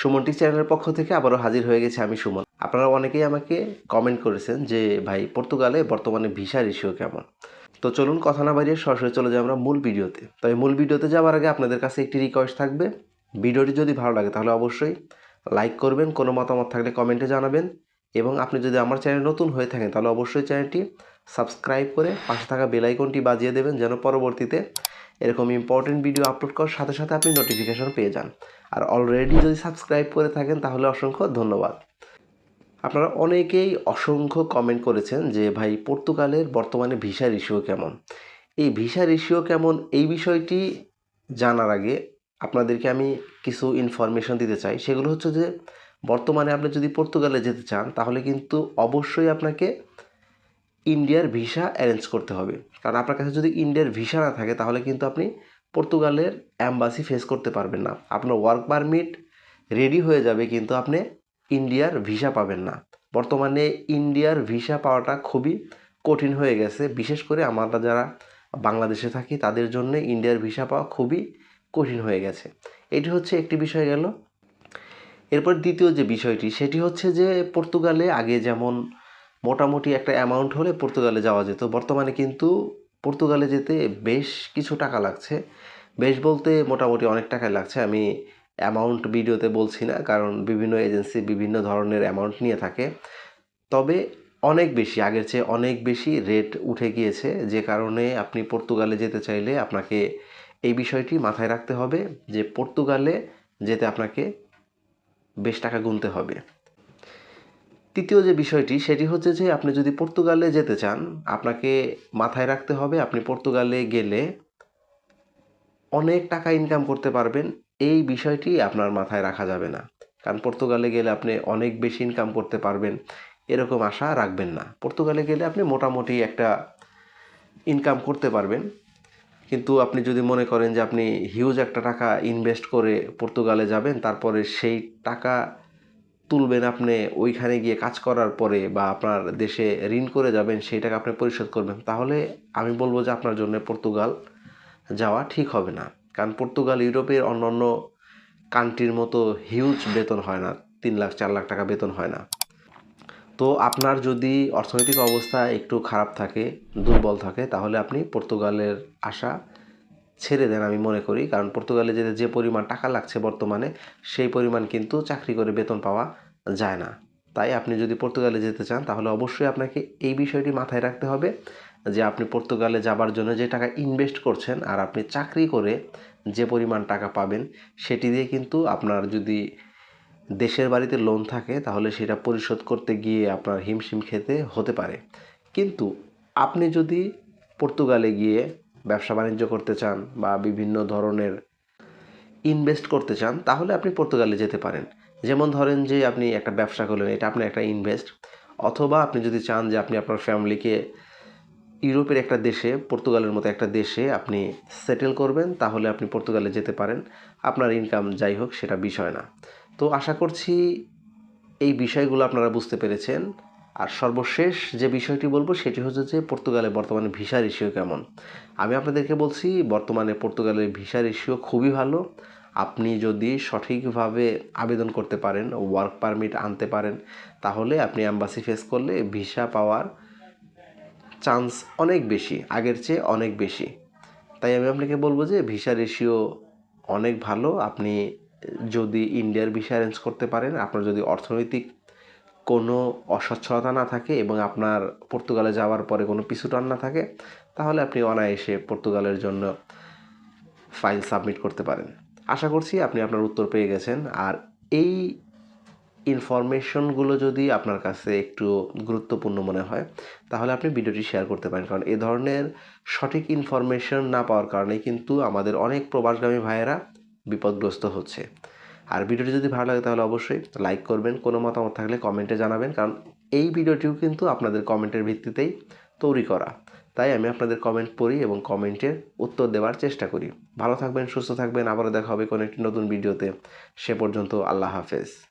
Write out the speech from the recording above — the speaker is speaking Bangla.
সুমনটি চ্যানেলের পক্ষ থেকে আবারও হাজির হয়ে গেছে আমি সুমন। আপনারা অনেকেই আমাকে কমেন্ট করেছেন যে, ভাই, পর্তুগালে বর্তমানে ভিসা রেশিও কেমন? তো চলুন কথা না বাড়িয়ে সরাসরি চলে যাই আমরা মূল ভিডিওতে। তবে মূল ভিডিওতে যাওয়ার আগে আপনাদের কাছে একটি রিকোয়েস্ট থাকবে। ভিডিওটি যদি ভালো লাগে তাহলে অবশ্যই লাইক করবেন, কোনো মতামত থাকলে কমেন্টে জানাবেন। এবং আপনি যদি আমার চ্যানেল নতুন হয়ে থাকেন, তাহলে অবশ্যই চ্যানেলটি সাবস্ক্রাইব করে পাশে থাকা বেল আইকনটি বাজিয়ে দেবেন যেন পরবর্তীতে এরকম ইম্পর্টেন্ট ভিডিও আপলোড করার সাথে সাথে আপনি নোটিফিকেশন পেয়ে যান। আর অলরেডি যদি সাবস্ক্রাইব করে থাকেন, তাহলে অসংখ্য ধন্যবাদ। আপনারা অনেকেই অসংখ্য কমেন্ট করেছেন যে, ভাই, পর্তুগালের বর্তমানে ভিসা রেশিও কেমন? এই ভিসা রেশিও কেমন? এই বিষয়টি জানার আগে আপনাদেরকে আমি কিছু ইনফরমেশন দিতে চাই। সেগুলো হচ্ছে যে বর্তমানে আপনি যদি পর্তুগালে যেতে চান, তাহলে কিন্তু অবশ্যই আপনাকে ইন্ডিয়ার ভিসা অ্যারেঞ্জ করতে হবে। কারণ আপনার কাছে যদি ইন্ডিয়ার ভিসা না থাকে, তাহলে কিন্তু আপনি পর্তুগালের অ্যাম্বাসি ফেস করতে পারবেন না। আপনার ওয়ার্ক পারমিট রেডি হয়ে যাবে, কিন্তু আপনি ইন্ডিয়ার ভিসা পাবেন না। বর্তমানে ইন্ডিয়ার ভিসা পাওয়াটা খুবই কঠিন হয়ে গেছে। বিশেষ করে আমরা যারা বাংলাদেশে থাকি, তাদের জন্য ইন্ডিয়ার ভিসা পাওয়া খুবই কঠিন হয়ে গেছে। এটি হচ্ছে একটি বিষয় গেল। এরপর দ্বিতীয় যে বিষয়টি, সেটি হচ্ছে যে পর্তুগালে আগে যেমন মোটামুটি একটা অ্যামাউন্ট হলে পর্তুগালে যাওয়া যেত, বর্তমানে কিন্তু পর্তুগালে যেতে বেশ কিছু টাকা লাগছে। বেশ বলতে মোটামুটি অনেক টাকাই লাগছে, আমি অ্যামাউন্ট ভিডিওতে বলছি না, কারণ বিভিন্ন এজেন্সি বিভিন্ন ধরনের অ্যামাউন্ট নিয়ে থাকে। তবে অনেক বেশি, আগের চেয়ে অনেক বেশি রেট উঠে গিয়েছে, যে কারণে আপনি পর্তুগালে যেতে চাইলে আপনাকে এই বিষয়টি মাথায় রাখতে হবে যে পর্তুগালে যেতে আপনাকে বেশ টাকা গুনতে হবে। তৃতীয় যে বিষয়টি, সেটি হচ্ছে যে আপনি যদি পর্তুগালে যেতে চান, আপনাকে মাথায় রাখতে হবে আপনি পর্তুগালে গেলে অনেক টাকা ইনকাম করতে পারবেন। এই বিষয়টি আপনার মাথায় রাখা যাবে না। কারণ পর্তুগালে গেলে আপনি অনেক বেশি ইনকাম করতে পারবেন। এরকম আশা রাখবেন না। পর্তুগালে গেলে আপনি মোটামুটি একটা ইনকাম করতে পারবেন। কিন্তু আপনি যদি মনে করেন যে আপনি হিউজ একটা টাকা ইনভেস্ট করে পর্তুগালে যাবেন, তারপরে সেই টাকা তুলবেন আপনি ওইখানে গিয়ে কাজ করার পরে বা আপনার দেশে ঋণ করে যাবেন, সেই টাকা আপনি পরিশোধ করবেন, তাহলে আমি বলব যে আপনার জন্য পর্তুগাল যাওয়া ঠিক হবে না। কারণ পর্তুগাল, ইউরোপের অন্যান্য কান্ট্রির মতো হিউজ বেতন হয় না, তিন লাখ, চার লাখ টাকা বেতন হয় না। তো আপনার যদি অর্থনৈতিক অবস্থা একটু খারাপ থাকে, দুর্বল থাকে, তাহলে আপনি পর্তুগালের আশা ছেড়ে দেন আমি মনে করি। কারণ পর্তুগালে যেতে যে পরিমাণ টাকা লাগছে বর্তমানে, সেই পরিমাণ কিন্তু চাকরি করে বেতন পাওয়া যায় না। তাই আপনি যদি পর্তুগালে যেতে চান, তাহলে অবশ্যই আপনাকে এই বিষয়টি মাথায় রাখতে হবে যে, আপনি পর্তুগালে যাবার জন্য যে টাকা ইনভেস্ট করছেন আর আপনি চাকরি করে যে পরিমাণ টাকা পাবেন, সেটি দিয়ে কিন্তু আপনার যদি দেশের বাড়িতে লোন থাকে, তাহলে সেটা পরিশোধ করতে গিয়ে আপনার হিমশিম খেতে হতে পারে। কিন্তু আপনি যদি পর্তুগালে গিয়ে ব্যবসা বাণিজ্য করতে চান বা বিভিন্ন ধরনের ইনভেস্ট করতে চান, তাহলে আপনি পর্তুগালে যেতে পারেন। যেমন ধরেন যে আপনি একটা ব্যবসা করলেন, এটা আপনার একটা ইনভেস্ট অথবা আপনি যদি চান যে আপনি আপনার ফ্যামিলিকে ইউরোপের একটা দেশে, পর্তুগালের মতো একটা দেশে আপনি সেটেল করবেন, তাহলে আপনি পর্তুগালে যেতে পারেন। আপনার ইনকাম যাই হোক, সেটা বিষয় না। তো আশা করছি এই বিষয়গুলো আপনারা বুঝতে পেরেছেন। আর সর্বশেষ যে বিষয়টি বলব, সেটি হচ্ছে যে পর্তুগালে বর্তমানে ভিসা রেশিও কেমন? আমি আপনাদেরকে বলছি, বর্তমানে পর্তুগালের ভিসা রেশিও খুবই ভালো। আপনি যদি সঠিকভাবে আবেদন করতে পারেন ওয়ার্ক পারমিট আনতে পারেন, তাহলে আপনি অ্যাম্বাসি ফেস করলে ভিসা পাওয়ার চান্স অনেক বেশি, আগের চেয়ে অনেক বেশি। তাই আমি আপনাকে বলব যে ভিসা রেশিও অনেক ভালো। আপনি যদি ইন্ডিয়ার ভিসা অ্যারেঞ্জ করতে পারেন, আপনার যদি অর্থনৈতিক কোনো অসচ্ছলতা না থাকে এবং আপনার পর্তুগালে যাওয়ার পরে কোনো পিছুটান না থাকে, তাহলে আপনি অনায়াসে পর্তুগালের জন্য ফাইল সাবমিট করতে পারেন। আশা করছি আপনি আপনার উত্তর পেয়ে গেছেন। আর এই ইনফরমেশনগুলো যদি আপনার কাছে একটু গুরুত্বপূর্ণ মনে হয়, তাহলে আপনি ভিডিওটি শেয়ার করতে পারেন। কারণ এ ধরনের সঠিক ইনফরমেশন না পাওয়ার কারণে কিন্তু আমাদের অনেক প্রবাসগামী ভাইয়েরা বিপদগ্রস্ত হচ্ছে। আর ভিডিওটি যদি ভালো লাগে তাহলে অবশ্যই লাইক করবেন, কোনো মতামত থাকলে কমেন্টে জানাবেন, কারণ এই ভিডিওটিও কিন্তু আপনাদের কমেন্টের ভিত্তিতেই তৈরি করা। তাই আমি আপনাদের কমেন্ট পড়ি এবং কমেন্টের উত্তর দেওয়ার চেষ্টা করি। ভালো থাকবেন, সুস্থ থাকবেন, আবারও দেখা হবে কোনো একটি নতুন ভিডিওতে। সে পর্যন্ত আল্লাহ হাফেজ।